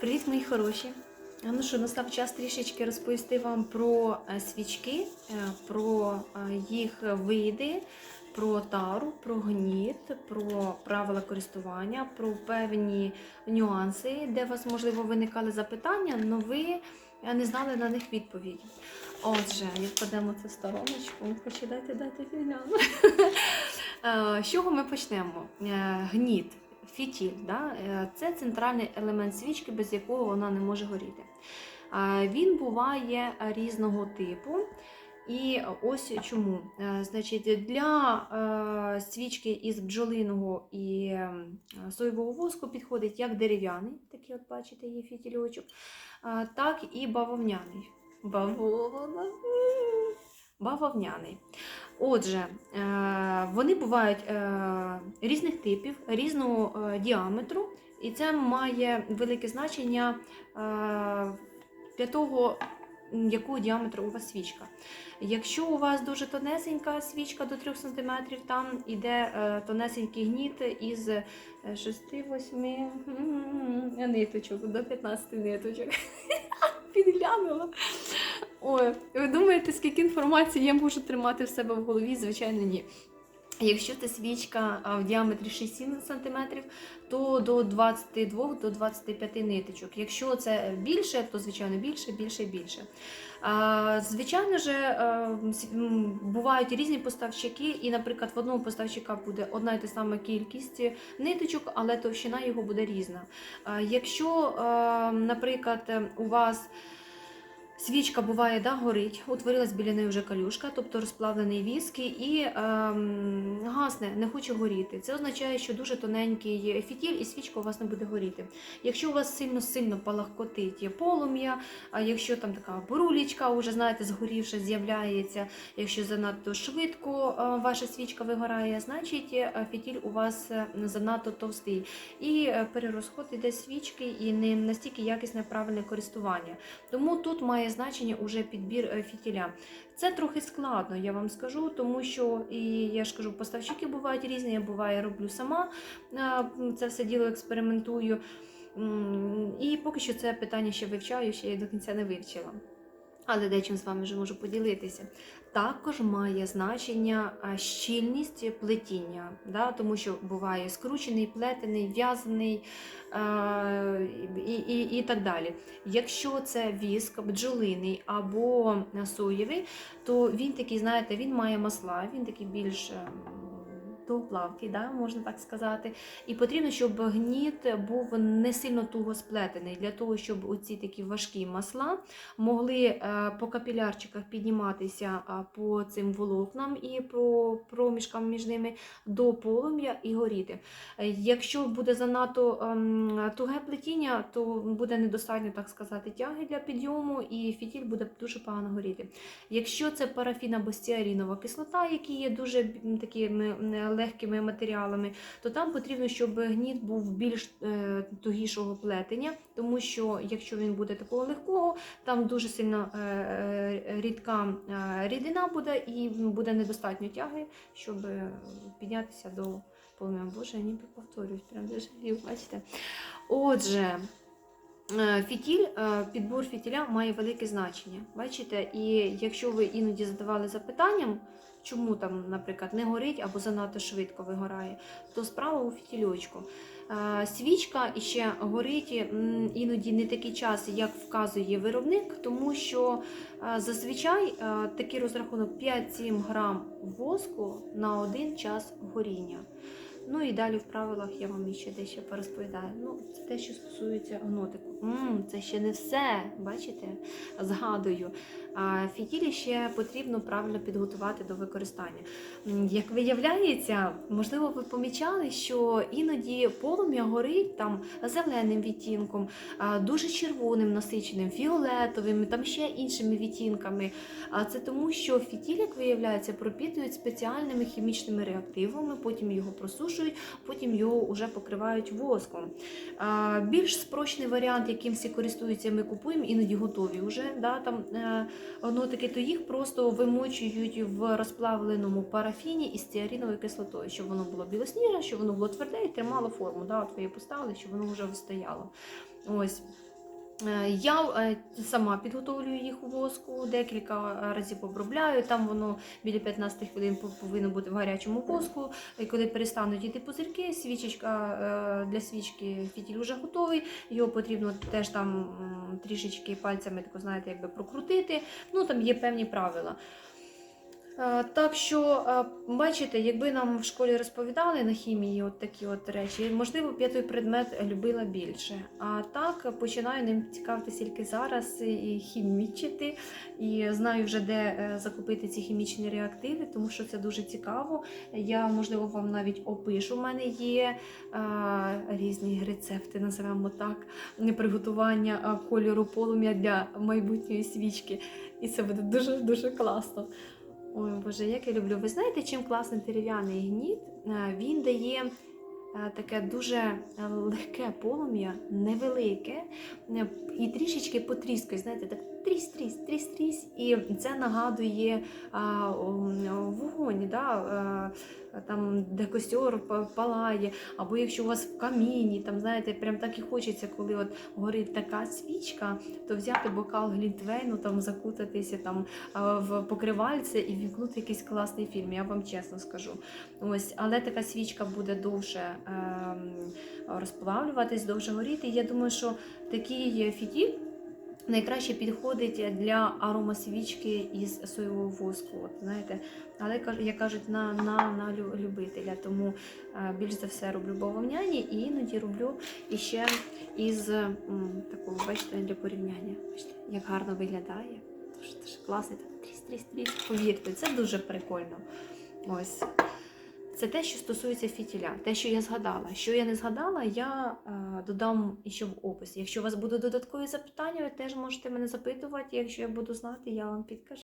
Привіт, мої хороші! Ну що, настав час трішечки розповісти вам про е, свічки, е, про е, їх види, про тару, про гніт, про правила користування, про певні нюанси, де у вас, можливо, виникали запитання, але ви не знали на них відповідь. Отже, відкладемо в стороночку. Починайте дати фігляну. З чого ми почнемо? Гніт. Фітіль, да? е, це центральний елемент свічки, без якого вона не може горіти. Він буває різного типу. І ось чому. Е, Значить, для е, свічки із бджолиного і е, соєвого воску підходить як дерев'яний, такий, от бачите, є фітільочок, так і бавовняний. Бавовна. Бавовняний. Отже, е, вони бувають е, різних типів, різного е, діаметру, і це має велике значення для того, якого діаметру у вас свічка. Якщо у вас дуже тонесенька свічка до 3 см, там іде тонесенький гніт із 6-8 ниточок до 15 ниточок. Підглянула. Ой, скільки інформації я можу тримати в себе в голові? Звичайно, ні. Якщо це свічка в діаметрі 6-7 см, то до 22 до 25 ниточок. Якщо це більше, то звичайно більше, більше, більше. Звичайно ж, бувають різні поставщики, і, наприклад, в одного поставщика буде одна й та сама кількість ниточок, але товщина його буде різна. Якщо, наприклад, у вас Свічка буває, да, горить, утворилась біля неї вже калюшка, тобто розплавлений віск, і ем, гасне, не хоче горіти. Це означає, що дуже тоненький фітіль і свічка у вас не буде горіти. Якщо у вас сильно-сильно палахкотить полум'я, а якщо там така бурулічка, вже знаєте, згорівша з'являється, якщо занадто швидко е, ваша свічка вигорає, значить е, фітіль у вас е, занадто товстий. І перерозход іде свічки і не настільки якісне правильне користування. Тому тут має значення уже підбір е, фітіля. Це трохи складно, я вам скажу, тому що і я ж кажу, поставщики бувають різні, я буває роблю сама це все діло експериментую. І поки що це питання ще вивчаю, ще я до кінця не вивчила. Але дечим з вами вже можу поділитися. Також має значення щільність плетіння, да? тому що буває скручений, плетений, в'язаний е, і, і, і так далі. Якщо це віск бджолиний або соєвий, то він такий, знаєте, він має масла, він такий більш. Ем, Тугоплавкий, да, можна так сказати. І потрібно, щоб гніт був не сильно туго сплетений, для того, щоб оці такі важкі масла могли е, по капілярчиках підніматися по цим волокнам і по проміжкам між ними до полум'я і горіти. Е, Якщо буде занадто ем, туге плетіння, то буде недостатньо, так сказати, тяги для підйому, і фітіль буде дуже погано горіти. Якщо це парафін або стеарінова кислота, які є дуже м, легкими матеріалами, то там потрібно, щоб гніт був більш е, тугішого плетення, тому що якщо він буде такого легкого, там дуже сильно е, е, рідка рідина буде і буде недостатньо тяги, щоб піднятися до полум'я. Боже, я ніби повторююсь, прям дуже жалів, бачите. Отже. Фітіль, підбор фітіля має велике значення. Бачите, і якщо ви іноді задавали запитанням, чому там, наприклад, не горить або занадто швидко вигорає, то справа у фітільочку. Свічка ще горить іноді не такий час, як вказує виробник, тому що зазвичай такий розрахунок 5-7 грам воску на один час горіння. Ну і далі в правилах я вам ще дещо порозповідаю. Ну, це те, що стосується гнотику. м це ще не все, бачите? Згадую. Фітілі ще потрібно правильно підготувати до використання. Як виявляється, можливо, ви помічали, що іноді полум'я горить там зеленим відтінком, дуже червоним насиченим, фіолетовим, там ще іншими відтінками. Це тому, що фітіль, як виявляється, пропітують спеціальними хімічними реактивами, потім його просушують, потім його вже покривають воском. Більш спрощений варіант, яким всі користуються, ми купуємо, іноді готові вже. Да, там, е, гнотики, то їх просто вимочують в розплавленому парафіні із стеаріновою кислотою, щоб воно було білосніжне, щоб воно було тверде і тримало форму. Да, от ви її поставили, щоб воно вже вистояло. Ось. Е, Я е, сама підготовлюю їх у воску, декілька разів обробляю. Там воно біля 15 хвилин повинно бути в гарячому воску. І коли перестануть йти пузирки, свічечка е, для свічки фітіль вже готовий. Його потрібно теж там трішечки пальцями, тако, знаєте, якби прокрутити. Ну там є певні правила. Е, Так що, е, бачите, якби нам в школі розповідали на хімії от такі от речі, можливо, той предмет любила більше. А так починаю ним цікавитися тільки зараз і хімічити, і знаю вже де е, закупити ці хімічні реактиви, тому що це дуже цікаво. Я, можливо, вам навіть опишу. У мене є е, різні рецепти, називаємо так, приготування кольору полум'я для майбутньої свічки. І це буде дуже дуже класно. Ой, Боже, як я люблю. Ви знаєте, чим класний дерев'яний гніт? Е, Він дає е, таке дуже е, легке полум'я, невелике і трішечки потріскує. Знаєте, так тріс-тріс, тріс-тріс. І це нагадує а, вогонь, да, е, там, де костер палає, або якщо у вас в каміні, там знаєте, прям так і хочеться, коли от горить така свічка, то взяти бокал глінтвейну, там закутатися там в покривальце і вімкнути якийсь класний фільм. Я вам чесно скажу. Ось, але така свічка буде довше ем, розплавлюватись, довше горіти. Я думаю, що такий фітіль найкраще підходить для аромасвічки із соєвого воску. От, знаєте. Але як кажуть, на, на, на любителя. Тому е, більш за все роблю бавовняні і іноді роблю іще із такого, бачите, для порівняння. Бачите, як гарно виглядає. Дуже, дуже класно. Так, тріс, тріс, тріс. Повірте, це дуже прикольно. Ось. Це те, що стосується фітіля, те, що я згадала. Що я не згадала, я е, додам ще в описі. Якщо у вас будуть додаткові запитання, ви теж можете мене запитувати. Якщо я буду знати, я вам підкажу.